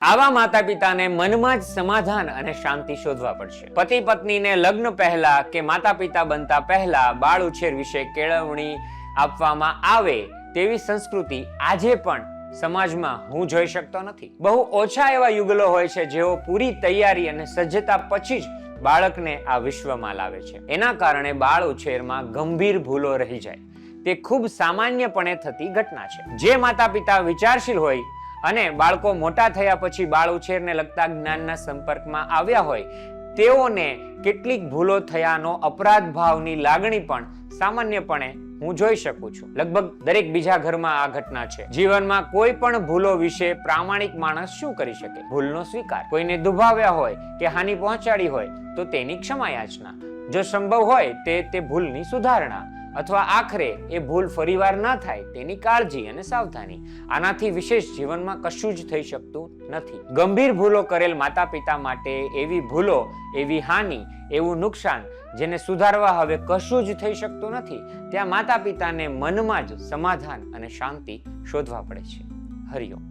આવા માતા પિતાને મનમાં જ સમાધાન અને શાંતિ શોધવા પડશે. પતિ પત્નીને લગ્ન પહેલા કે માતા પિતા બનતા પહેલા બાળ ઉછેર વિશે કેળવણી આપવામાં આવે તેવી સંસ્કૃતિ આજે પણ સમાજમાં હું જોઈ શકતો નથી. બહુ ઓછા એવા યુગલો હોય છે જેઓ પૂરી તૈયારી અને સજ્જતા પછી જ બાળકને આ વિશ્વમાં લાવે છે. એના કારણે બાળ ઉછેરમાં ગંભીર ભૂલો રહી જાય. તે ખૂબ સામાન્યપણે થતી ઘટના છે. જે માતા પિતા વિચારશીલ હોય અને બાળકો મોટા થયા પછી બાળ ઉછેરને લગતા જ્ઞાનના સંપર્કમાં આવ્યા હોય, તેઓને કેટલીક ભૂલો થયાનો અપરાધ ભાવની લાગણી પણ સામાન્યપણે હું જોઈ શકું છું. લગભગ દરેક બીજા ઘરમાં આ ઘટના છે. જીવનમાં કોઈ પણ ભૂલો વિશે પ્રામાણિક માણસ શું કરી શકે? ભૂલનો સ્વીકાર. કોઈને દુભાવ્યા હોય કે હાનિ પહોંચાડી હોય તો તેની ક્ષમા યાચના જો સંભવ હોય તે તે ભૂલની સુધારણા. અથવા આખરે એ ભૂલ ફરીવાર ન થાય તેની કાળજી અને સાવધાની. આનાથી વિશેષ જીવનમાં કશું જ થઈ શકતું નથી. ગંભીર ભૂલો કરેલ માતા પિતા માટે એવી ભૂલો, એવી હાનિ, એવું નુકસાન જેને સુધારવા હવે કશું જ થઈ શકતું નથી, ત્યાં માતા પિતાને મનમાં જ સમાધાન અને શાંતિ શોધવા પડે છે. હરિઓમ